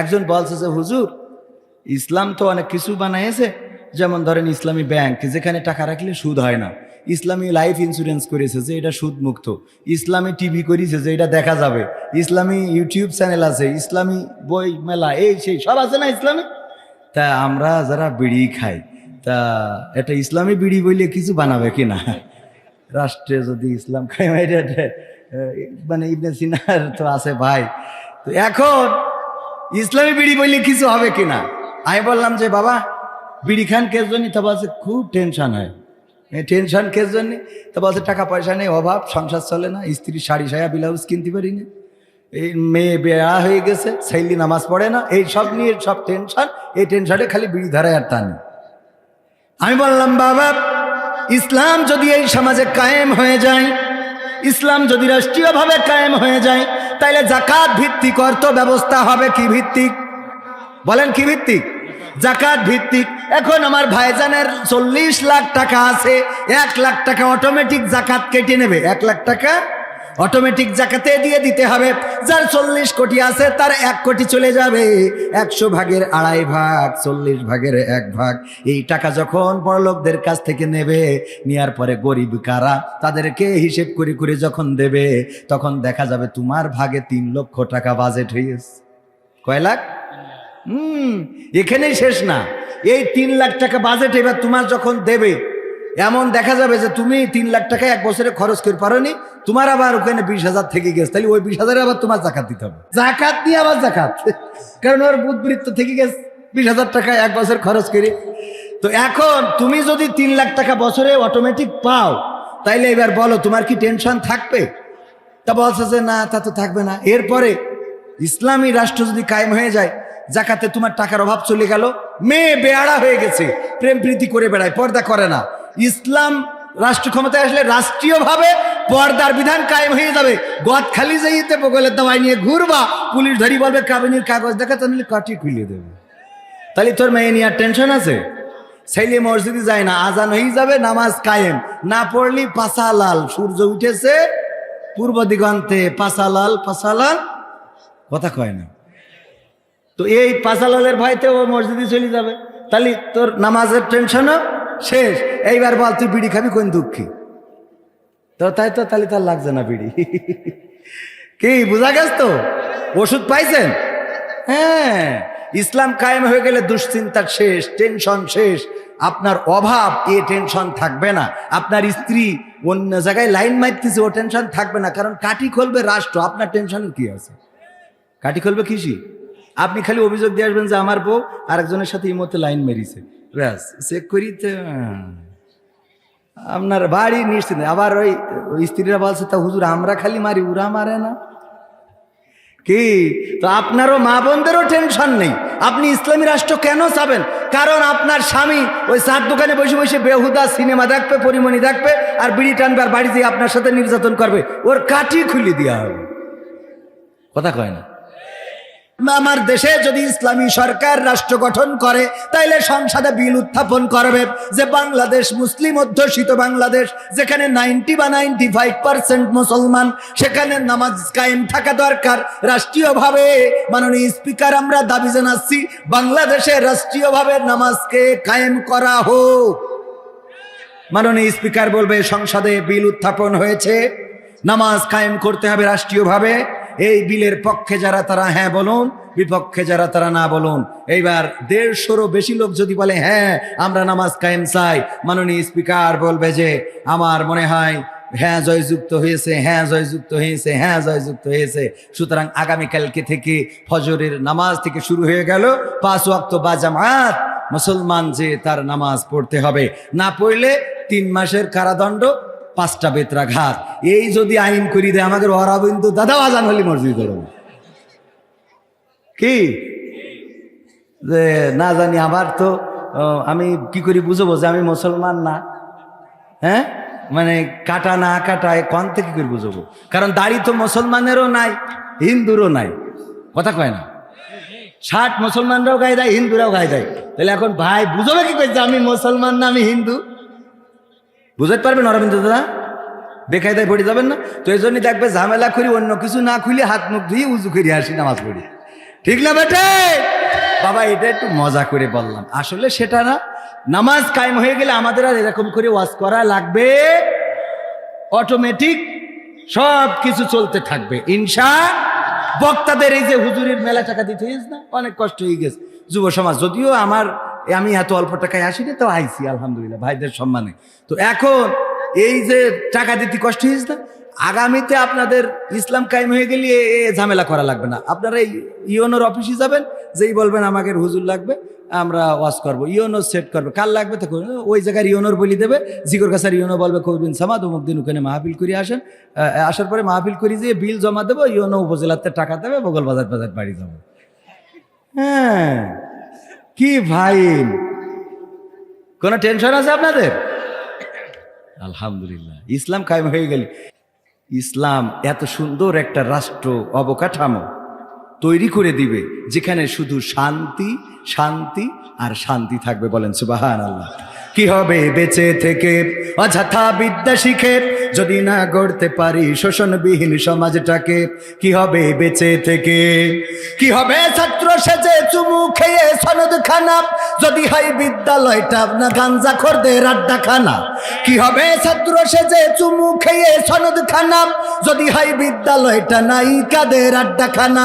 একজন বলছে যে, হুজুর, ইসলাম তো অনেক কিছু বানাইছে। যেমন ধরেন ইসলামী ব্যাংক, যেখানে টাকা রাখলে সুদ হয় না। ইসলামী লাইফ ইন্স্যুরেন্স করেছে যে এটা সুদ মুক্ত ইসলামী টিভি করেছে যে এটা দেখা যাবে। ইসলামী ইউটিউব চ্যানেল আছে, ইসলামী বই মেলা, এই সেই সব আছে না ইসলামী? তা আমরা যারা বিড়ি খাই, তা এটা ইসলামী বিড়ি বইলে কিছু বানাবে কিনা রাষ্ট্রে যদি ইসলাম খাই মানে ইবনে সিনার তো আছে ভাই। তো এখন ইসলামী বিড়ি বললে কিছু হবে কিনা? আমি বললাম যে, বাবা, বিড়ি খান কের জন্য তা খুব টেনশন হয়। টেনশন কের জন্য তা বলছে টাকা পয়সা নেই, অভাব, সংসার চলে না, স্ত্রী শাড়ি সায়া ব্লাউজ কিনতে পারি না। এই মেয়ে বেড়া হয়ে গেছে, সাইলি নামাজ পড়ে না, এই সব নিয়ে সব টেনশন এই টেনশনে খালি বিড়ি ধরায় আর টানি আমি বললাম, বাবা, ইসলাম যদি এই সমাজে কায়েম হয়ে যায়, ইসলাম যদি রাষ্ট্রীয়ভাবে কায়েম হয়ে যায় তাইলে জাকাত ভিত্তিক অর্থ ব্যবস্থা হবে কি ভিত্তিক? বলেন কি ভিত্তিক? জাকাত ভিত্তিক। এখন আমার ভাইজানের চল্লিশ লাখ টাকা আছে, এক লাখ টাকা অটোমেটিক জাকাত কেটে নেবে। এক লাখ টাকা অটোমেটিক জাকাতে দিয়ে দিতে হবে। যার চল্লিশ কোটি আছে, তার এক কোটি চলে যাবে। একশো ভাগের আড়াই ভাগ, চল্লিশ ভাগের এক ভাগ। এই টাকা যখন বড়লোকদের কাছ থেকে নেবে নেওয়ার পরে গরিব কারা তাদেরকে হিসেব করে করে যখন দেবে, তখন দেখা যাবে তোমার ভাগে তিন লক্ষ টাকা বাজেট হয়েছে। কয় লাখ? হুম, এখানেই শেষ না। এই তিন লাখ টাকা বাজেট এবার তোমার যখন দেবে এমন দেখা যাবে যে তুমি তিন লাখ টাকা এক বছরে খরচ করে পারোনি, তোমার আবার ওখানে বিশ হাজার থেকে গেছে। তাহলে ওই বিশ হাজারে আবার তোমার জাকাত দিতে হবে। জাকাত দিয়ে আবার জাকাত। কারণ ওর বুধবৃত্ত থেকে গেছে। বিশ হাজার টাকা এক বছর খরচ করে। তো এখন তুমি যদি তিন লাখ টাকা বছরে অটোমেটিক পাও, তাইলে এবার বলো, তোমার কি টেনশন থাকবে? তা বলছে যে, না, তা তো থাকবে না। এরপরে ইসলামী রাষ্ট্র যদি কায়েম হয়ে যায় জাকাতে তোমার টাকার অভাব চলে গেল। মেয়ে বেয়াড়া হয়ে গেছে। প্রেম প্রীতি করে বেড়ায়, পর্দা করে না। ইসলাম রাষ্ট্র ক্ষমতায় আসলে রাষ্ট্রীয়ভাবে পর্দার বিধান কায়েম হয়ে যাবে। গদ খালি যাইতে, বগলের দাওয়াই নিয়ে ঘুরবা। পুলিশ ধরি বলবে, কাবিনীর কাগজ দেখা তাহলে কাটি খুলিয়ে দেবে। তাহলে তোর মেয়ে নিয়ে টেনশন আছে? ছেলে মসজিদে যায় না, আজান হয়ে যাবে, নামাজ কায়েম। না পড়লি পাশা লাল সূর্য উঠেছে। পূর্ব দিগন্তে পাশা লাল পাশা লাল কথা কয় না। তো এই পাশালালের ভয়তে ও মসজিদে চলে যাবে। তাহলে তোর নামাজের টেনশনও শেষ। এইবার বল, তুই বিড়ি খাবি, কোন দুঃখী? তো তাই তো, তাহলে তার লাগছে না বিড়ি। কি, বোঝা গেছ তো? ওষুধ পাইছেন? হ্যাঁ। ইসলাম কায়েম হয়ে গেলে দুশ্চিন্তার শেষ, টেনশন শেষ। আপনার অভাব, এ টেনশন থাকবে না। আপনার স্ত্রী অন্য জায়গায় লাইন মারতেছে, ও টেনশন থাকবে না। কারণ কাটি খুলবে রাষ্ট্র। আপনার টেনশনের কি আছে? কাটি খুলবে কৃষি? আপনি খালি অভিযোগ দিয়ে আসবেন যে আমার বউ আরেকজনের সাথে মধ্যে লাইন মেরিছে। ব্যাস চেক করি আপনার বাড়ি নিশ্চিত আবার ওই স্ত্রীরা বলছে, তা হুজুর, আমরা খালি মারি উরা মারে না? কি? তো আপনারও মা বোনদেরও টেনশন নেই। আপনি ইসলামী রাষ্ট্র কেন চাবেন? কারণ আপনার স্বামী ওই চার দোকানে বসে বসে বেহুদা সিনেমা দেখবে, পরিমণি দেখবে, আর বিড়ি টানবে, আর বাড়ি দিয়ে আপনার সাথে নির্যাতন করবে। ওর কাঠি খুলে দেওয়া হবে। কথা কয় না। আমার দেশে যদি ইসলামী সরকার রাষ্ট্র গঠন করে, তাইলে সংসদে বিল উত্থাপন করবে যে বাংলাদেশ মুসলিম অধ্যুষিত বাংলাদেশ, যেখানে নাইনটি বা নাইনটি ফাইভ পার্সেন্ট মুসলমান, সেখানে নামাজ কায়েম থাকা দরকার। রাষ্ট্রীয়ভাবে মাননীয় স্পিকার, আমরা দাবি জানাচ্ছি বাংলাদেশে রাষ্ট্রীয়ভাবে নামাজকে কায়েম করা হোক। মাননীয় স্পিকার বলবে, সংসদে বিল উত্থাপন হয়েছে, নামাজ কায়েম করতে হবে রাষ্ট্রীয়ভাবে। এই বিলের পক্ষে যারা তারা হ্যাঁ বলুন, বিপক্ষে যারা তারা না বলুন। এইবার দেড়শোরও বেশি লোক যদি বলে হ্যাঁ আমরা নামাজ কায়েম চাই। মাননীয় স্পিকার বলবে যে, আমার মনে হয় হ্যাঁ জয়যুক্ত হয়েছে হ্যাঁ জয়যুক্ত হয়েছে হ্যাঁ জয়যুক্ত হয়েছে। সুতরাং আগামীকালকে থেকে ফজরের নামাজ থেকে শুরু হয়ে গেল। পাঁচ ওয়াক্ত বা জামাত, মুসলমান যে তার নামাজ পড়তে হবে। না পড়লে তিন মাসের কারাদণ্ড পাঁচটা বেত্রাঘাত। এই যদি আইন করি দেয়, আমাদের অরবিন্দ দাদা আজান হলি মসজিদ করব কি? যে না জানি, আবার তো আমি কি করি বুঝব যে আমি মুসলমান না? হ্যাঁ? মানে কাটা না কাটায় কন থেকে করে বুঝব? কারণ দাড়ি তো মুসলমানেরও নাই, হিন্দুরও নাই। কথা কয় না? ষাট মুসলমানরাও গায়ে দেয়, হিন্দুরাও গায়ে দেয়। তাহলে এখন ভাই বুঝবে কি করছে আমি মুসলমান না, আমি হিন্দু? বুঝতে পারবেন অরবিন্দ দাদা? বেকায়দায় পড়ে যাবেন না? তো এই জন্যই দেখবে ঝামেলা করি, অন্য কিছু না খুলে হাত মুখ ধুয়ে উজু করে আসি, নামাজ পড়ি। ঠিক না বেটে? বাবা, এটা একটু মজা করে বললাম। আসলে সেটা না, নামাজ কায়েম হয়ে গেলে আমাদের আর এরকম করে ওয়াজ করা লাগবে? অটোমেটিক সব কিছু চলতে থাকবে। ইনশা, বক্তাদের এই যে হুজুরের মেলা টাকা দিতে না, অনেক কষ্ট হয়ে গেছে। যুব সমাজ, যদিও আমার আমি এত অল্প টাকায় আসিনি তো আইসি আলহামদুলিল্লাহ, ভাইদের সম্মানে। তো এখন এই যে টাকা দিতে কষ্ট হয়েছে না, আগামীতে আপনাদের ইসলাম কায়েম হয়ে গেলে এ ঝামেলা করা লাগবে না। আপনারা এই ইওনোর অফিসে যাবেন, যেই বলবেন আমাকে হুজুর লাগবে, আমরা ওয়াশ করব, ইওনো সেট করবে, কাল লাগবে তো ওই জায়গায় ইওনোর বলি দেবে জিগর কাছার ইওনো বলবে কবিন সামাদ, অমুক দিন ওখানে মাহফিল করে আসেন আসার পরে মাহফিল করি যে বিল জমা দেবো, ইওনো উপজেলাতে টাকা দেবে, বগল বাজার বাজার বাড়ি যাব। হ্যাঁ। কি ভাই? কোনো টেনশন আছে আপনাদের? আলহামদুলিল্লাহ, ইসলাম কায়েম হয়ে গেল। ইসলাম এত সুন্দর একটা রাষ্ট্র অবকাঠামো তৈরি করে দিবে, যেখানে শুধু শান্তি শান্তি আর শান্তি থাকবে বলেন সুবাহান আল্লাহ কি হবে বেঁচে থেকে? অযথা বিদ্যা শিখে যদি না গড়তে পারি শোষণবিহীন সমাজটাকে, কি হবে বেঁচে থেকে? কি হবে ছাত্র সেজে চুমু খেয়ে সনদ খানা যদি হয় বিদ্যালয়টা না গাঞ্জা খোরদের আড্ডা খানা কি হবে ছাত্র সেজে চুমু খেয়ে সনদ খানা যদি হয় বিদ্যালয়টা নাই কাদের আড্ডা খানা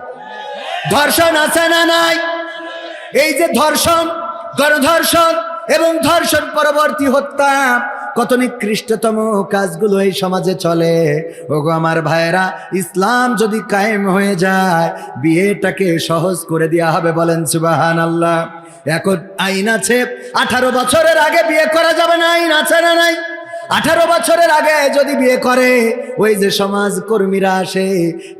ধর্ষণ আছে না নাই? এই যে ধর্ষণ, গণধর্ষণ এবং ধর্ষণ পরবর্তী হত্যা, কত নিকৃষ্টতম কাজগুলো এই সমাজে চলে। ওগো আমার ভাইয়েরা, ইসলাম যদি কায়েম হয়ে যায়, বিয়েটাকে সহজ করে দেওয়া হবে বলেন সুবাহান আল্লাহ এখন আইন আছে, আঠারো বছরের আগে বিয়ে করা যাবে না, আইন আছে না নাই? আঠারো বছরের আগে যদি বিয়ে করে, ওই যে সমাজ কর্মীরা আসে,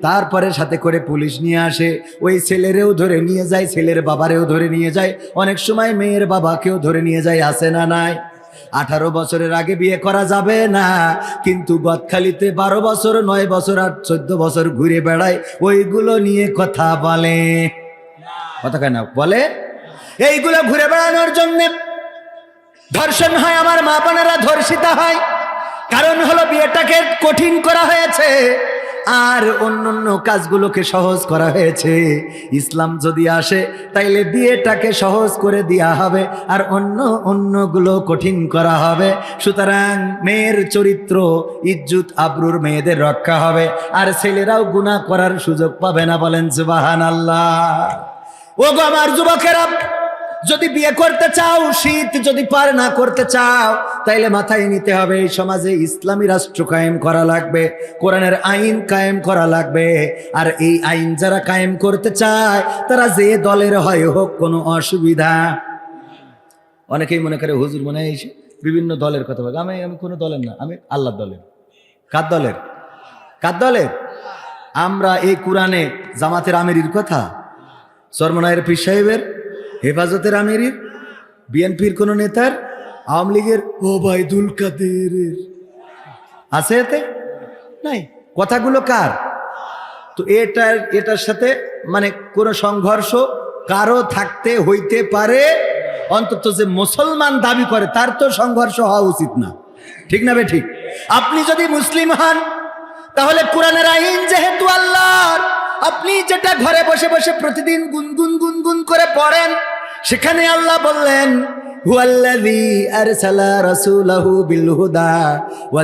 তারপরে সাথে করে পুলিশ নিয়ে আসে, ওই ছেলেরেও ধরে নিয়ে যায়, ছেলের বাবারেও ধরে নিয়ে যায়, অনেক সময় মেয়ের বাবাকেও ধরে নিয়ে যায় আসে না নাই? আঠারো বছরের আগে বিয়ে করা যাবে না, কিন্তু গদখালিতে বারো বছর, নয় বছর আর চোদ্দ বছর ঘুরে বেড়ায়, ওইগুলো নিয়ে কথা বলে। কথা কেন বলে? এইগুলো ঘুরে বেড়ানোর জন্যে ধর্ষণ হয়, আমার মা বোনেরা ধর্ষিতা হয়। কারণ হলো বিয়েটাকে কঠিন করা হয়েছে, আর অন্য অন্য কাজগুলোকে সহজ করা হয়েছে। ইসলাম যদি আসে, তাইলে বিয়েটাকে সহজ করে দেওয়া হবে, আর অন্য অন্যগুলো কঠিন করা হবে। সুতরাং মেয়ের চরিত্র, ইজ্জুত, আবরুর মেয়েদের রক্ষা হবে, আর ছেলেরাও গুণা করার সুযোগ পাবে না বলেন সুবাহান আল্লাহ ও গো আমার যুবকেরা যদি বিয়ে করতে চাও, শীত যদি পার না করতে চাও, তাইলে মাথায় নিতে হবে, এই সমাজে ইসলামী রাষ্ট্র কায়েম করা লাগবে, কোরআনের আইন কায়েম করা লাগবে। আর এই আইন যারা কায়েম করতে চায়, তারা যে দলের হয় হোক, কোনো অসুবিধা। অনেকেই মনে করে, হুজুর, মনে হয় বিভিন্ন দলের কথা বলে। আমি আমি কোনো দলের না, আমি আল্লাহ দলের। কার দলের? কার দলের? আমরা এই কোরআনে জামাতের আমিরির কথা, সরমনায়ের পীর সাহেবের হেফাজতের আমিরির বিএনপির কোন নেতার, আওয়ামী লীগের ওবায়দুল কাদের। আছে এতে? নাই। কথাগুলো কার? তো এটার এটার সাথে মানে কোনো সংঘর্ষ কারও থাকতে হইতে পারে, অন্তত যে মুসলমান দাবি করে, তার তো সংঘর্ষ হওয়া উচিত না। ঠিক না বে ঠিক? আপনি যদি মুসলিম হন, তাহলে কোরআনের আইন যেহেতু আল্লাহর, আপনি যেটা ঘরে বসে বসে প্রতিদিন গুনগুন গুনগুন করে পড়েন সেখানে আল্লাহ বললেন ওয়া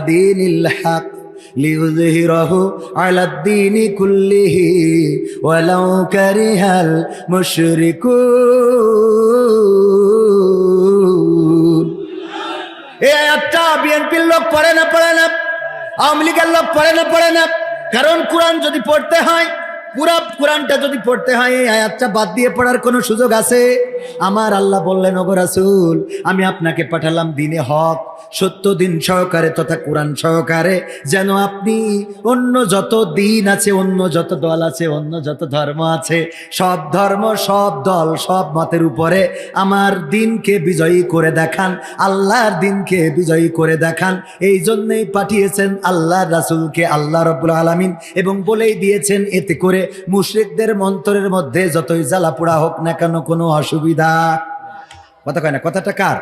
কুল্লিহি কারিহাল বিএনপির লোক পড়ে না পড়ে না? আওয়ামী লীগের লোক পড়ে না পড়ে না? কারণ কোরআন যদি পড়তে হয় পুরা কোরআনটা যদি পড়তে হয়, এই আয়াতটা বাদ দিয়ে পড়ার কোনো সুযোগ আছে? আমার আল্লাহ বললেন রাসূল, আমি আপনাকে পাঠালাম দিনে হক, সত্য দিন সহকারে তথা কোরআন সহকারে। যেন আপনি অন্য যত দিন আছে, অন্য যত দল আছে, অন্য যত ধর্ম আছে, সব ধর্ম, সব দল, সব মতের উপরে আমার দিনকে বিজয়ী করে দেখান, আল্লাহর দিনকে বিজয়ী করে দেখান। এই জন্যই পাঠিয়েছেন আল্লাহ রাসূলকে আল্লাহ রব্বুল আলামিন এবং বলেই দিয়েছেন, এতে করে মুশরিকদের মন্তরের মধ্যে যতই জ্বালা পোড়া হোক না কেন কোনো অসুবিধা। কথা কয় না, কথাটা কার?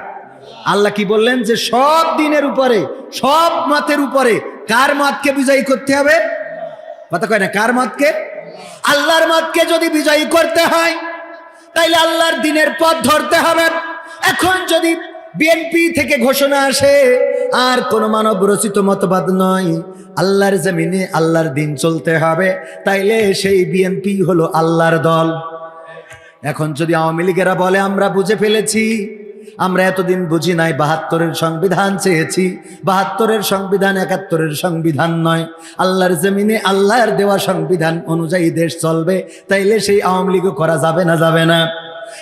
আল্লাহ কি বললেন যে সব দিনের উপরে, সব মতের উপরে কার মতকে বিজয়ী করতে হবে? কথা কয় না, কার মতকে? আল্লাহর মতকে যদি বিজয়ী করতে হয়, তাইলে আল্লাহর দিনের পথ ধরতে হবে। এখন যদি বিএনপি থেকে ঘোষণা আসে, আর কোন মানব রচিত মতবাদ নয় আল্লাহর জমিনে আল্লাহর দিন চলতে হবে। তাইলে সেই বিএনপি হলো আল্লাহর দল। এখন যদি আওয়ামী লীগেরা বলে, আমরা বুঝে ফেলেছি, আমরা এতদিন বুঝি নাই, বাহাত্তরের সংবিধান চেয়েছি। বাহাত্তরের সংবিধান একাত্তরের সংবিধান নয়। আল্লাহর জমিনে আল্লাহর দেওয়া সংবিধান অনুযায়ী দেশ চলবে। তাইলে সেই আওয়ামী লীগও করা যাবে না যাবে না।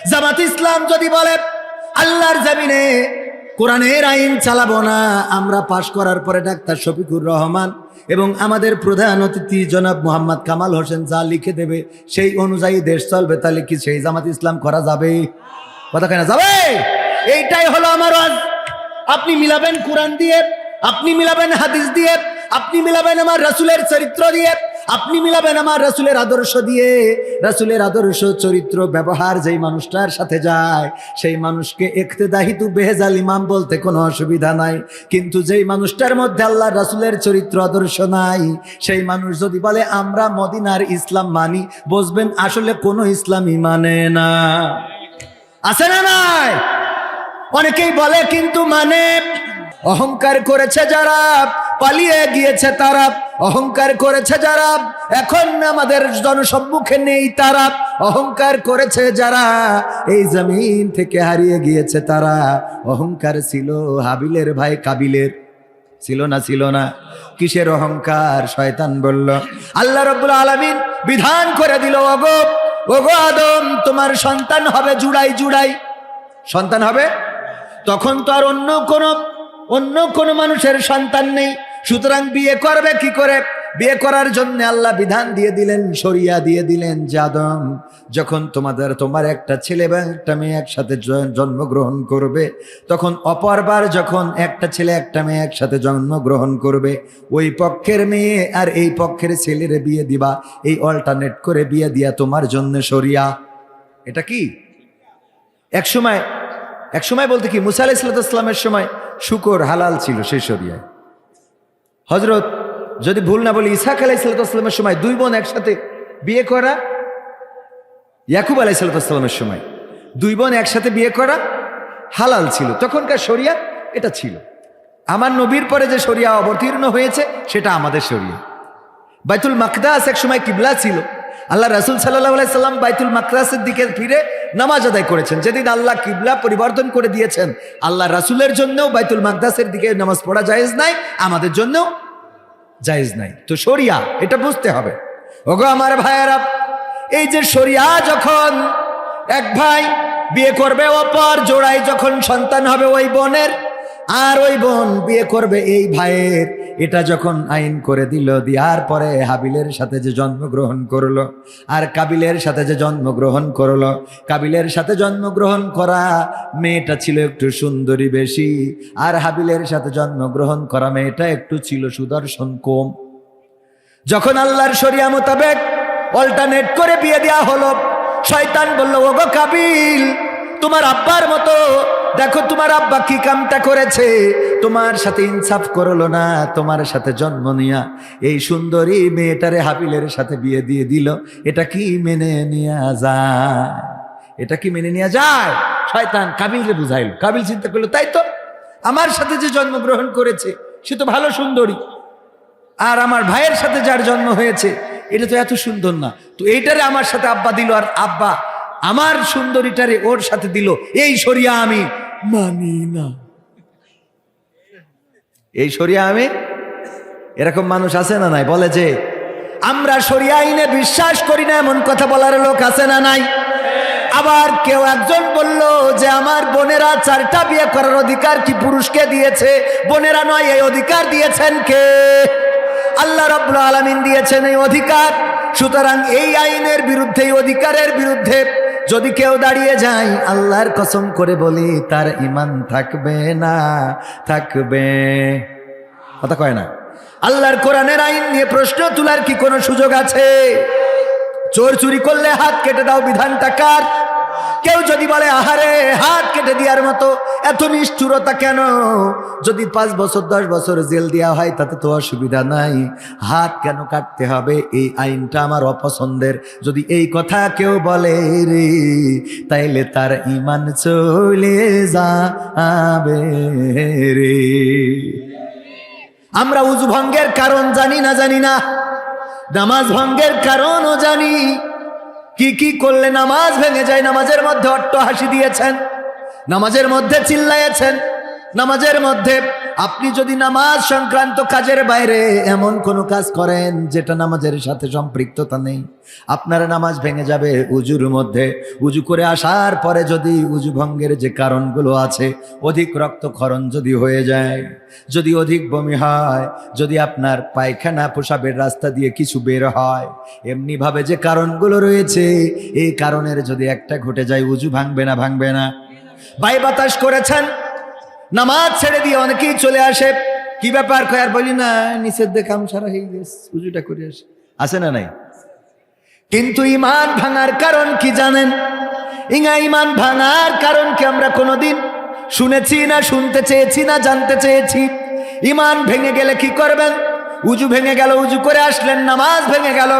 জামাত ইসলাম যদি বলে, আল্লাহর জমিনে কোরআনের আইন চালাবো না, আমরা পাশ করার পরে ডাক্তার শফিকুর রহমান এবং আমাদের প্রধান অতিথি জনাব মোহাম্মদ কামাল হোসেন যা লিখে দেবে, সেই অনুযায়ী দেশ চলবে, তাহলে কি সেই জামাত ইসলাম করা যাবে? কথা কেনা যাবে? এইটাই হলো আমার আজ আপনি মিলাবেন কোরআন দিয়ে, আপনি মিলাবেন হাদিস দিয়ে, আপনি মিলাবেন আমার রাসুলের চরিত্র দিয়ে আপনি মিলাবেন আমার রাসুলের আদর্শ দিয়ে। রাসুলের আদর্শ চরিত্র, ব্যবহার যেই মানুষটার সাথে যায়, সেই মানুষকে একতেদাহিতু বেহেজাল ইমাম বলতে কোনো অসুবিধা নাই। কিন্তু যেই মানুষটার মধ্যে আল্লাহ রাসুলের চরিত্র আদর্শ নাই, সেই মানুষ যদি বলে, আমরা মদিনার ইসলাম মানি বুঝবেন আসলে কোনো ইসলামই মানে না। আছে না নাই? অনেকেই বলে, কিন্তু মানে অহংকার করেছে যারা পালিয়ে গিয়েছে তারা, অহংকার করেছে যারা, এখন আমাদের জনসম্মুখে নেই তারা, অহংকার করেছে যারা, এই জমিন থেকে হারিয়ে গিয়েছে তারা, অহংকার ছিল হাবিলের ভাই কাবিলের। ছিল না ছিল না। কিসের অহংকার? শয়তান বলল, আল্লাহ রব্বুল আলামিন বিধান করে দিল, ওগো ওগো আদম, তোমার সন্তান হবে জুড়াই জুড়াই। সন্তান হবে? তখন তো আর অন্য কোনো অন্য কোনো মানুষের সন্তান নেই। সুতরাং বিয়ে করবে কি করে? বিয়ে করার জন্য আল্লাহ বিধান দিয়ে দিলেন সরিয়া দিয়ে দিলেন যাদম যখন তোমাদের, তোমার একটা ছেলে বা একটা মেয়ে একসাথে জন্মগ্রহণ করবে, তখন অপরবার যখন একটা ছেলে, একটা মেয়ে একসাথে জন্মগ্রহণ করবে, ওই পক্ষের মেয়ে আর এই পক্ষের ছেলের বিয়ে দিবা, এই অল্টারনেট করে বিয়ে দিয়া তোমার জন্য সরিয়া এটা কি? এক সময় এক সময় বলতে কি, মুসা আলাইসালামের সময় শুকর হালাল ছিল সেই শরিয়ায়। হজরত, যদি ভুল না বলি ইসাক আলাইসালামের সময় দুই বোন একসাথে বিয়ে করা, ইয়াকুব আলাইসালামের সময় দুই বোন একসাথে বিয়ে করা হালাল ছিল। তখনকার শরিয়া এটা ছিল। আমার নবীর পরে যে শরিয়া অবতীর্ণ হয়েছে, সেটা আমাদের শরিয়া। বাইতুল মাকদাস এক সময় কিবলা ছিল। আল্লাহ রাসুল সাল্লাহ সাল্লাম বাইতুল মাকদাসের দিকে ফিরে নামাজ আদায় করেছেন। যেদিন আল্লাহ কিবলা পরিবর্তন করে দিয়েছেন, আল্লাহ রাসুলের জন্যও বাইতুল মাকদাসের দিকে নামাজ পড়া জায়েজ নাই, আমাদের জন্যও জায়েজ নাই। তো সরিয়া এটা বুঝতে হবে। ওগো আমার ভাইয়েরা, এই যে সরিয়া যখন এক ভাই বিয়ে করবে, অপর জোড়ায় যখন সন্তান হবে ওই বোনের, আর ওই বোন বিয়ে করবে এই ভাইয়ের এটা যখন আইন করে দিল দেওয়ার পরে হাবিলের সাথে যে জন্মগ্রহণ করল, আর কাবিলের সাথে যে জন্মগ্রহণ করল, কাবিলের সাথে জন্মগ্রহণ করা মেয়েটা ছিল একটু সুন্দরী বেশি, আর হাবিলের সাথে জন্মগ্রহণ করা মেয়েটা একটু ছিল সুদর্শন কম। যখন আল্লাহর শরিয়া মোতাবেক অল্টারনেট করে বিয়ে দেওয়া হলো, শয়তান বলল, ওগো কাবিল, তোমার আব্বার মতো দেখো তোমার আব্বা কি কামটা করেছে। তোমার সাথে ইনসাফ করল না, তোমার সাথে জন্ম নিয়া। এই সুন্দরী মেয়েটারে হাবিলের সাথে বিয়ে দিয়ে দিল। এটা কি মেনে নেওয়া যায়? এটা কি মেনে নেওয়া যায়? শয়তান কাবিলরে বুঝাইল। কাবিল চিন্তা করল, তাই তো, আমার সাথে যে জন্মগ্রহণ করেছে, সে তো ভালো সুন্দরী। আর আমার ভাইয়ের সাথে যার জন্ম হয়েছে, এটা তো এত সুন্দর না। তো এইটারে আমার সাথে আব্বা দিল, আর আব্বা আমার সুন্দরীটারে ওর সাথে দিল। এই সরিয়া আমি মানি না। এই সরিয়া আমি এরকম মানুষ আছে না নাই? বলে যে, আমরা সরিয়া আইনে বিশ্বাস করি না, এমন কথা বলার লোক আছে না নাই? আবার কেউ একজন বলল যে, আমার বোনেরা চারটা বিয়ে করার অধিকার কি পুরুষকে দিয়েছে? বোনেরা নয়, এই অধিকার দিয়েছেন কে? আল্লাহ রব্বুল আলমিন দিয়েছেন এই অধিকার। সুতরাং এই আইনের বিরুদ্ধে, এই অধিকারের বিরুদ্ধে যদি কেউ দাঁড়িয়ে যায় আল্লাহর কসম করে বলি, তার ইমান থাকবে না, থাকবে। কথা কয় না? আল্লাহর কোরআনের আইন নিয়ে প্রশ্ন তোলার কি কোনো সুযোগ আছে? চোর চুরি করলে হাত কেটে দাও, বিধানটা কার? কেউ যদি বলে, আহারে, হাত কেটে দেওয়ার মতো, এত নিষ্ঠুরতা কেন? যদি পাঁচ বছর, দশ বছর জেল দেওয়া হয়, তাতে তো অসুবিধা নাই। হাত কেন কাটতে হবে? এই আইনটা আমার অপছন্দের। যদি এই কথা কেউ বলে রে, তাইলে তার ইমান চলে যাবে রে। আমরা উজু ভঙ্গের কারণ জানি না জানি না। নামাজ ভঙ্গের কারণও জানি। কি কি করলে নামাজ ভেঙে যায়? নামাজের মধ্যে অট্ট হাসি দিয়েছেন? নামাজের মধ্যে চিল্লাইয়েছেন নামাজের মধ্যে আপনি যদি নামাজ সংক্রান্ত কাজের বাইরে এমন কোনো কাজ করেন যেটা নামাজের সাথে সম্পৃক্ততা নেই। আপনার নামাজ ভেঙে যাবে উজুর মধ্যে। উজু করে আসার পরে যদি উজু ভঙ্গের যে কারণগুলো আছে, অধিক রক্তক্ষরণ যদি হয়ে যায়, যদি অধিক বমি হয়, যদি আপনার পায়খানা পোশাবের রাস্তা দিয়ে কিছু বের হয়, এমনিভাবে যে কারণগুলো রয়েছে, এই কারণের যদি একটা ঘটে যায়, উজু ভাঙবে না ভাঙবে না। বাই বাতাস করেছেন? নামাজ ছেড়ে দিয়ে অনেকেই চলে আসে। কি ব্যাপার কয়ার বলি না, নিষেধ দেখাম সারা হয়ে গেছে উজুটা করে আসে। আসে না নাই? কিন্তু ইমান ভাঙার কারণ কি জানেন? ইঙা ইমান ভাঙার কারণ কি আমরা কোনোদিন শুনেছি না, শুনতে চেয়েছি না, জানতে চেয়েছি? ইমান ভেঙে গেলে কি করবেন? উজু ভেঙে গেল, উজু করে আসলেন, নামাজ ভেঙে গেল।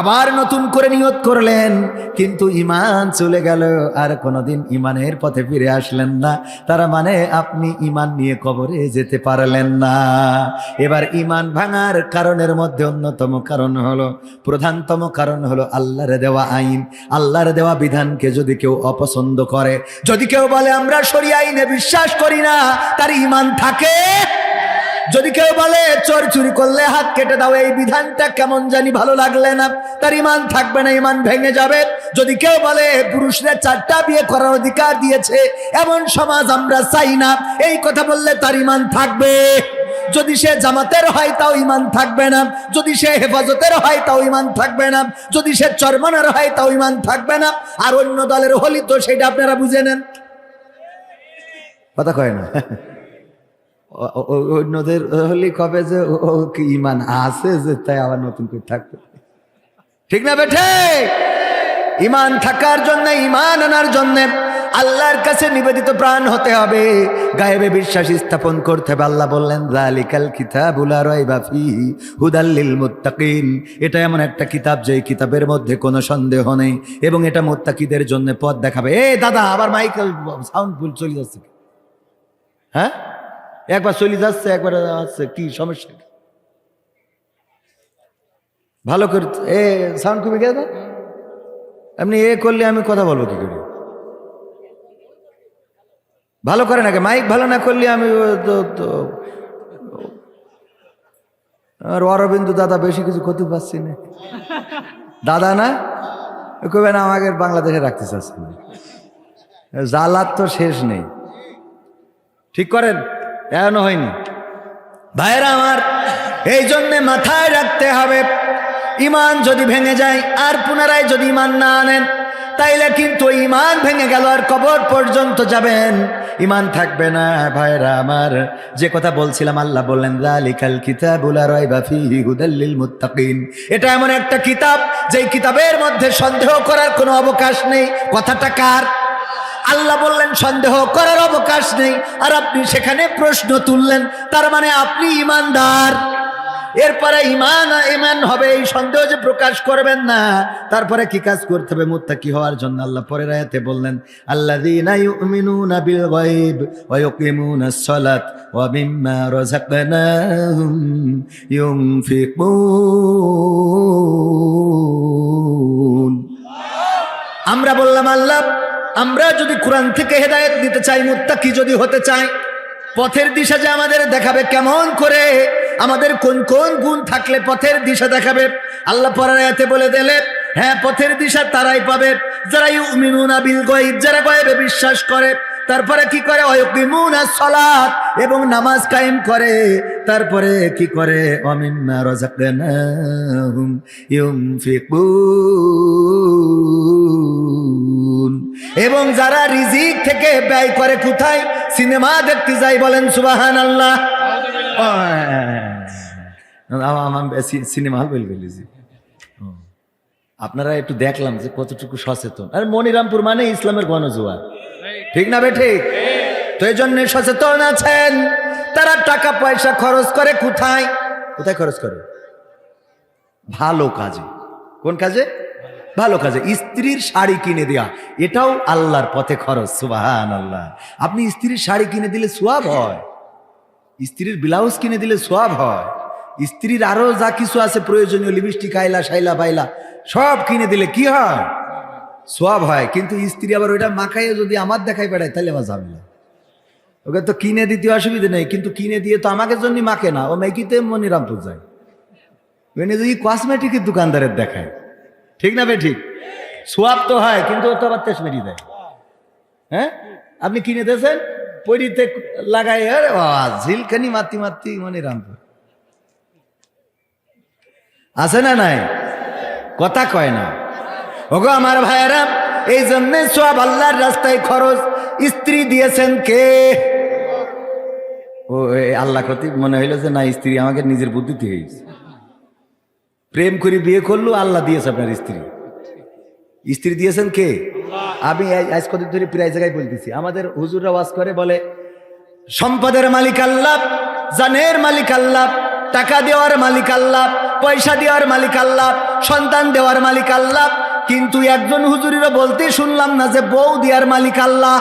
আবার নতুন করে নিয়ত করলেন, কিন্তু ইমান চলে গেল, আর কোনোদিন ইমানের পথে ফিরে আসলেন না। তারা মানে আপনি ইমান নিয়ে কবরে যেতে পারলেন না। এবার ইমান ভাঙার কারণের মধ্যে অন্যতম কারণ হলো, প্রধানতম কারণ হলো আল্লাহর দেওয়া আইন। আল্লাহর দেওয়া বিধানকে যদি কেউ অপছন্দ করে, যদি কেউ বলে, আমরা সরি আইনে বিশ্বাস করি না, তার ইমান থাকে? যদি কেউ বলে, চোর চুরি করলে হাত কেটে দাও এই বিধানটা কেমন জানি ভালো লাগলে না। তার ইমান থাকবে না, ইমান ভেঙে যাবে। যদি কেউ বলে, পুরুষরা চারটা বিয়ে করার অধিকার দিয়েছে, এমন সমাজ আমরা চাই না এই কথা বললে তার ইমান থাকবে। যদি সে জামাতের হয়, তাও ইমান থাকবে না। যদি সে হেফাজতের হয়, তাও ইমান থাকবে না। যদি সে চরমানের হয়, তাও ইমান থাকবে না। আর অন্য দলের হলি তো, সেটা আপনারা বুঝে নেন। কথা কয় না। অন্যদের হলে কবে যে ও- কি ইমান আছে যে তাই আবার নতুন করে থাকবে? ঠিক না বেঠে ইমান থাকার জন্য, ইমান আনার জন্য আল্লাহর কাছে নিবেদিত প্রাণ হতে হবে। গায়েবে বিশ্বাস স্থাপন করতে হবে। আল্লাহ বললেন, জালিকাল কিতাবুল রাইবা ফিহি হুদাল্লিল মুত্তাকিন। এটা এমন একটা কিতাব যে কিতাবের মধ্যে কোনো সন্দেহ নেই এবং এটা মুত্তাকিদের জন্য পথ দেখাবে। এ দাদা, আবার মাইকেল সাউন্ড ফুল চলে যাচ্ছে। হ্যাঁ? একবার চলে যাচ্ছে, একবার আসছে কি সমস্যা? ভালো করে, এ, সাউন্ড কমে গেছে? না? এমনি এ করলে আমি কথা বলব কি করে? ভালো করে নাকি? মাইক ভালো না করলে আমি তো আর অরবিন্দু দাদা বেশি কিছু করতে পারছি না। দাদা না? কবে না, আমাকে বাংলাদেশে রাখতে চাচ্ছি না। তো শেষ নেই। ঠিক করেন? এখনও হয়নি। ভাইরা আমার এই জন্যে মাথায় রাখতে হবে ইমান যদি ভেঙে যায় আর পুনরায় যদি ইমান না আনেন তাইলে কিন্তু ইমান ভেঙে গেল আর কবর পর্যন্ত যাবেন। ইমান থাকবে না ভাইরা আমার। যে কথা বলছিলাম আল্লাহ বললেন জালিকাল কিতাবুল হুদাল্লিল মুত্তাকিন। এটা এমন একটা কিতাব যেই কিতাবের মধ্যে সন্দেহ করার কোনো অবকাশ নেই। কথাটা কার? আল্লাহ বললেন, সন্দেহ করার অবকাশ নেই। আর আপনি সেখানে প্রশ্ন তুললেন, তার মানে আপনি ইমানদার। এরপরে ইমান ইমান হবে, এই সন্দেহ যে প্রকাশ করবেন না, তারপরে কি কাজ করতে হবে? মুত্তাকি হওয়ার জন্য আল্লাহ পরের আয়াতে বললেন, আল্লাযীনা ইউমিনুনা আমরা বললাম, আল্লাহ আমরা যদি কোরআন থেকে হেদায়ত নিতে চাই, মুত্তাকি যদি হতে চাই, পথের দিশা যে আমাদের দেখাবে কেমন করে? আমাদের কোন কোন গুণ থাকলে পথের দিশা দেখাবে? আল্লাহ পরায়াতে বলে দিলে হ্যাঁ পথের দিশা তারাই পাবে। যারা ইউমিনুনা বিল গয়ব, যারা গয়েবে বিশ্বাস করে তারপরে কি করে? সালাত এবং নামাজ কায়েম করে। তারপরে কি করে? এবং যারা রিজিক থেকে ব্যয় করে, কোথায়? সিনেমা দেখতে যাই বলেন সুবহানাল্লাহ। আমার সিনেমা হল বলে আপনারা একটু দেখলাম যে কতটুকু সচেতন। আর মনিরামপুর মানে ইসলামের গণজোয়ার। ঠিক না বে ঠিক? তো এই জন্য সচেতন আছেন। তারা টাকা পয়সা খরচ করে কোথায়? কোথায় খরচ করে? ভালো কাজে। কোন কাজে? ভালো কাজে। স্ত্রীর শাড়ি কিনে দেয়া। এটাও আল্লাহর পথে খরচ সুবাহান আল্লাহ আপনি স্ত্রীর শাড়ি কিনে দিলে সোয়াব হয়। স্ত্রীর ব্লাউজ কিনে দিলে সোয়াব হয়। স্ত্রীর আরও যা কিছু আছে প্রয়োজনীয়, লিপস্টিক আইলা শাইলা বাইলা সব কিনে দিলে কি হয়? সোয়াব হয়, কিন্তু স্ত্রী আবার ওইটা মাখাইয়ে যদি আমার দেখাই বেড়ায় তাহলে আমার ঝামেলা। ওকে তো কিনে দিতে অসুবিধা নেই, কিন্তু কিনে দিয়ে তো আমাকে জন্য মাখে না। ও মেকিতে মনিরামপুর যায়। ওখানে যদি কসমেটিকের দোকানদারের দেখায়। ঠিক না বে ঠিক? সোয়াব তো হয়, কিন্তু ও তো আবার তেস মেরিয়ে দেয়। হ্যাঁ? আপনি কিনে দিয়েছেন? পরিতে লাগাই, আরে বাবা, ঝিলখানি মাতি মাতি মনিরামপুর। আছে না নাই? কথা কয় না। ওগো আমার ভাইয়েরা এই জন্যে সব আল্লাহর রাস্তায় খরচ। স্ত্রী দিয়েছেন কে? ও আল্লাহ কতি মনে হইল যে না স্ত্রী আমাকে নিজের বুদ্ধিতে হয়েছে প্রেম করে বিয়ে করল আল্লাহ দিয়েছে আপনার স্ত্রী। স্ত্রী দিয়েছেন কে? আমি আজ- কদিন ধরে প্রায় জায়গায় বলতেছি। আমাদের হুজুররা ওয়াজ করে বলে সম্পদের মালিক আল্লাহ জানের মালিক আল্লাহ টাকা দেওয়ার মালিক আল্লাহ পয়সা দেওয়ার মালিক আল্লাহ সন্তান দেওয়ার মালিক আল্লাহ কিন্তু একজন হুজুরিরও বলতে শুনলাম না যে বউ দেওয়ার মালিক আল্লাহ।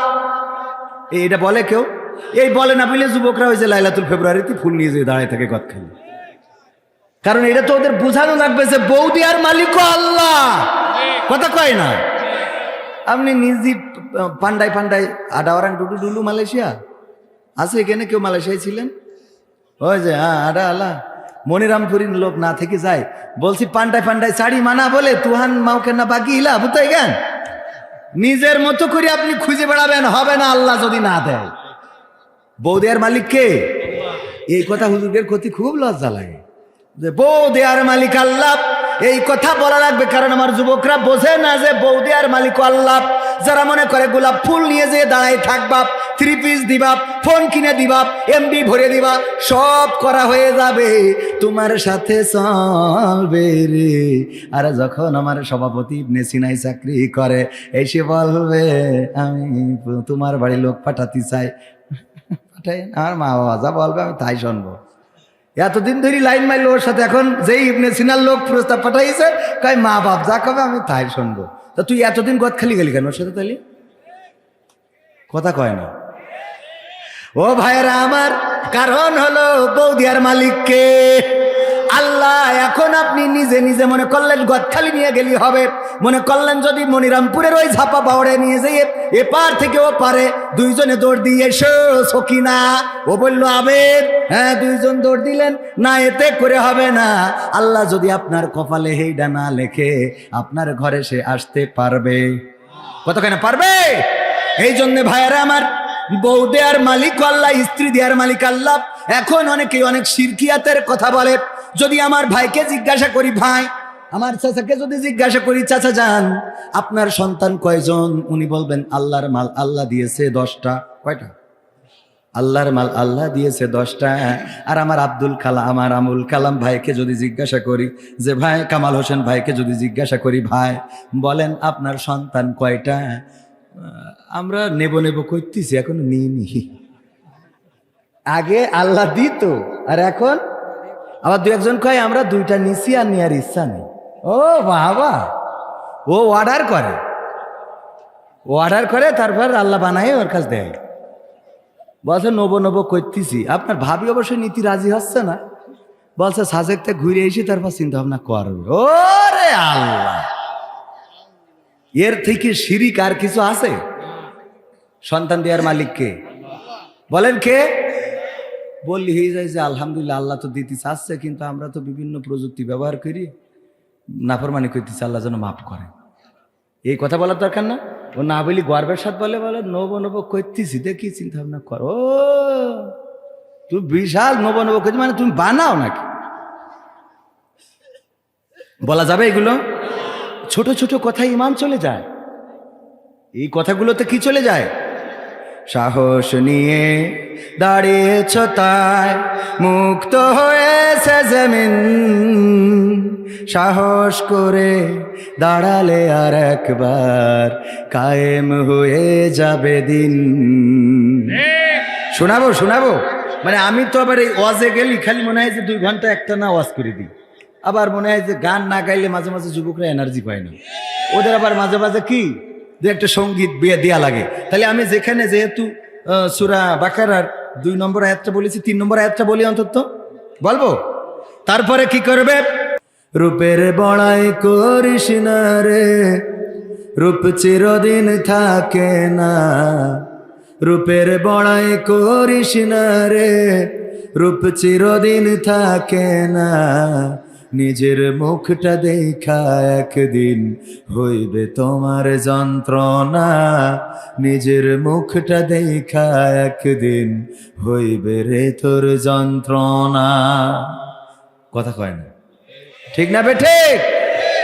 এটা বলে কেউ? এই বলে না বলে যুবকরা হয়েছে লাইলাতুল ফেব্রুয়ারিতে ফুল নিয়ে যেয়ে দাঁড়ায় থাকে গদ খালি কারণ এটা তো ওদের বোঝানো লাগবে যে বউ দেওয়ার মালিকও আল্লাহ। কথা কয় না? আপনি নিজে পান্ডাই পান্ডাই আডাওয়ারাং ডুডু ডুলু মালয়েশিয়া? আছে এখানে কেউ মালয়েশিয়ায় ছিলেন? ওই যে হ্যাঁ আডা আলা মনিরামপুরীর লোক না থেকে যায়। বলছি, পান্ডায় পান্ডায় শাড়ি মানা বলে তুহান মাউকে না বাকি ইলা বুঝতে গেন নিজের মতো করে আপনি খুঁজে বেড়াবেন, হবে না আল্লাহ যদি না দেয়। বউ দেয়ার মালিক কে? এই কথা হুজুরের ক্ষতি খুব লজ্জা লাগে। যে বউ দেয়ার মালিক আল্লাহ, এই কথা বলা লাগবে, কারণ আমার যুবকরা বোঝে না যে বউ দেয়ার মালিক আল্লাহ। যারা মনে করে, গোলাপ ফুল নিয়ে যে দাঁড়ায় থাকবা থ্রি পিস দিবা ফোন কিনে দিবা এমবি ভরে দিবা, সব করা হয়ে যাবে, তোমার সাথে চলবে রে। আর যখন আমার সভাপতি ইবনে সিনাই চাকরি করে, এসে বলবে, আমি তোমার বাড়ি লোক পাঠাতে চাই। পাঠাই আমার মা বাবা যা বলবে, আমি তাই শুনব। এতদিন ধরে লাইন মাইল ওর সাথে এখন যেই ইবনে সিনার লোক প্রস্তাব পাঠাইছে, কয়, মা বাপ যা কবে, আমি তাই শুনব। তা তুই এতদিন গদ খালি গেলি কেন ওর সাথে তাহলে কথা কয় না। ও ভাইরা আমার কারণ হলো বৌদিয়ার মালিককে। আল্লাহ, এখন আপনি নিজে নিজে মনে করলেন গদখালি নিয়ে গেলি হবে। মনে করলেন যদি মনিরামপুরের ওই ঝাপা বাউড়ে নিয়ে যেয়ে এপার থেকে ও পারে দুইজনে দৌড় দিয়ে এসো সকিনা ও বলল, আবেদ হ্যাঁ দুইজন দৌড় দিলেন। না, এতে করে হবে না। আল্লাহ যদি আপনার কপালে হেইডা না লেখে, আপনার ঘরে সে আসতে পারবে। কতখানে পারবে? এই জন্যে ভাইয়ারা আমার বউ দেয়ার মালিক আল্লাহ, স্ত্রী দেয়ার মালিক আল্লাহ। এখন অনেকে অনেক সিরকিয়াতের কথা বলে। যদি আমার ভাইকে জিজ্ঞাসা করি, ভাই, আমার চাচাকে যদি জিজ্ঞাসা করি, চাচা যান, আপনার সন্তান কয়জন? উনি বলবেন, আল্লাহর মাল আল্লাহ দিয়েছে দশটা। কয়টা? আল্লাহর মাল আল্লাহ দিয়েছে দশটা। আর আমার আব্দুল কালাম, আমার আমুল কালাম ভাইকে যদি জিজ্ঞাসা করি, যে ভাই, কামাল হোসেন ভাইকে যদি জিজ্ঞাসা করি, ভাই, বলেন আপনার সন্তান কয়টা? আমরা নেব নেব করতেছি এখন নিই নি। আগে আল্লাহ দিত, আর এখন? আবার দু একজন কয়, আমরা দুইটা নিছি আর নেওয়ার ইচ্ছা নেই। ও বাবা, ও অর্ডার করে। ও অর্ডার করে, তারপর আল্লাহ বানায়, ওর কাছে দেয়। বলছে, নব নব করতেছি আপনার ভাবি অবশ্যই নীতি রাজি হচ্ছে না। বলছে সাজেকতে ঘুরে এসে তারপর চিন্তা ভাবনা করবে। ওরে আল্লাহ! এর থেকে শিরিক আর কিছু আছে? সন্তান দেওয়ার মালিক কে? বলেন কে? বললি, হয়ে যায় যে আলহামদুলিল্লাহ, আল্লাহ তো দিতে চাচ্ছে কিন্তু আমরা তো বিভিন্ন প্রযুক্তি ব্যবহার করি, নাফরমানি করতেছি, আল্লাহ যেন মাফ করে। এই কথা বলার দরকার না? ও না বলি গর্বের সাথে বলে বলে, নব নব করতেছি দেখি চিন্তা ভাবনা করো। তুমি বিশাল নব নব করছি মানে তুমি বানাও নাকি? বলা যাবে এগুলো? ছোট ছোট কথায় ইমান চলে যায়। এই কথাগুলোতে কি চলে যায়? সাহস নিয়ে দাঁড়িয়েছ তাই, মুক্ত হয়েছে জমিন। সাহস করে দাঁড়ালে আর একবার কায়েম হয়ে যাবে দিন। শোনাবো শোনাবো? মানে আমি তো আবার এই ওয়াজে গেলি, খালি মনে হয় যে দুই ঘণ্টা একটা না ওয়াজ করে দিই। আবার মনে হয় যে গান না গাইলে মাঝে মাঝে যুবকরা এনার্জি পায় না। ওদের আবার মাঝে মাঝে কি? যে একটা সংগীত বিয়ে দেয়া লাগে। তাহলে আমি যেখানে যেহেতু সুরা বাকারার দুই নম্বর আয়াতটা বলেছি, তিন নম্বর আয়াতটা বলি অন্তত। বলব? তারপরে কি করবে? রূপের বড়াই করিস না রে, রূপ চিরদিন থাকে না। রূপের বড়াই করিস না রে, রূপ চিরদিন থাকে না। নিজের মুখটা দেখা একদিন হইবে তোমার যন্ত্রণা। নিজের মুখটা দেখা একদিন হইবে রে তোর যন্ত্রণা। কথা কয় না। ঠিক না বে, ঠিক?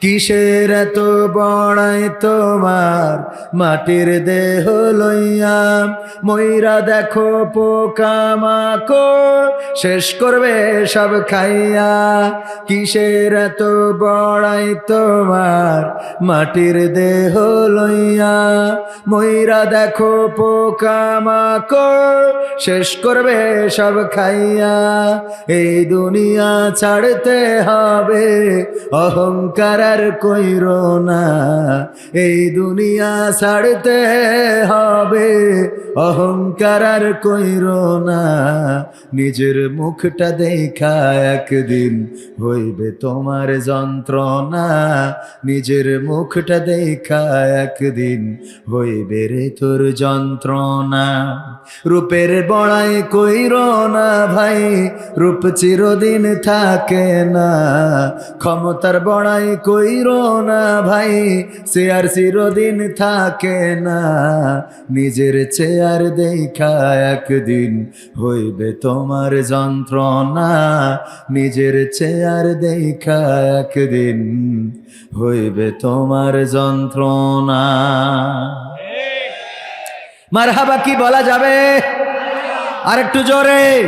কিসের এত বড়াই তোমার? মাটির দেহ লইয়া ময়রা দেখো পোকা মাকড়। শেষ করবে সব খাইয়া। কিসের এত বড়াই তোমার? মাটির দেহ লইয়া ময়রা দেখো পোকা মাকড়। শেষ করবে সব খাইয়া। এই দুনিয়া ছাড়তে হবে অহংকার। আর কইর না, এই দুনিয়া ছাড়তে হবে। অহংকার আর কইর না, নিজের মুখটা দেখা একদিন হইবে তোমার যন্ত্রণা। নিজের মুখটা দেখা একদিন হইবে রে তোর যন্ত্রণা। রূপের বড়াই কইর না ভাই, রূপ চিরদিন থাকে না। ক্ষমতার বড়াই কইর না ভাই, সে আর চিরদিন থাকে না। নিজের চেয়ার দেখা একদিন হইবে তোমার যন্ত্রণা। নিজের চেয়ার দেখা একদিন হইবে তোমার যন্ত্রণা। মারহাবা কি বলা যাবে? আর একটু জোরে।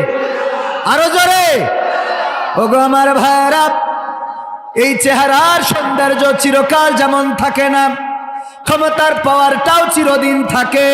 আরও জোরে। ওগো আমার ভাইরা এই চেহারার সৌন্দর্য চিরকাল যেমন থাকে না ক্ষমতার পাওয়ারটাও চিরদিন থাকে।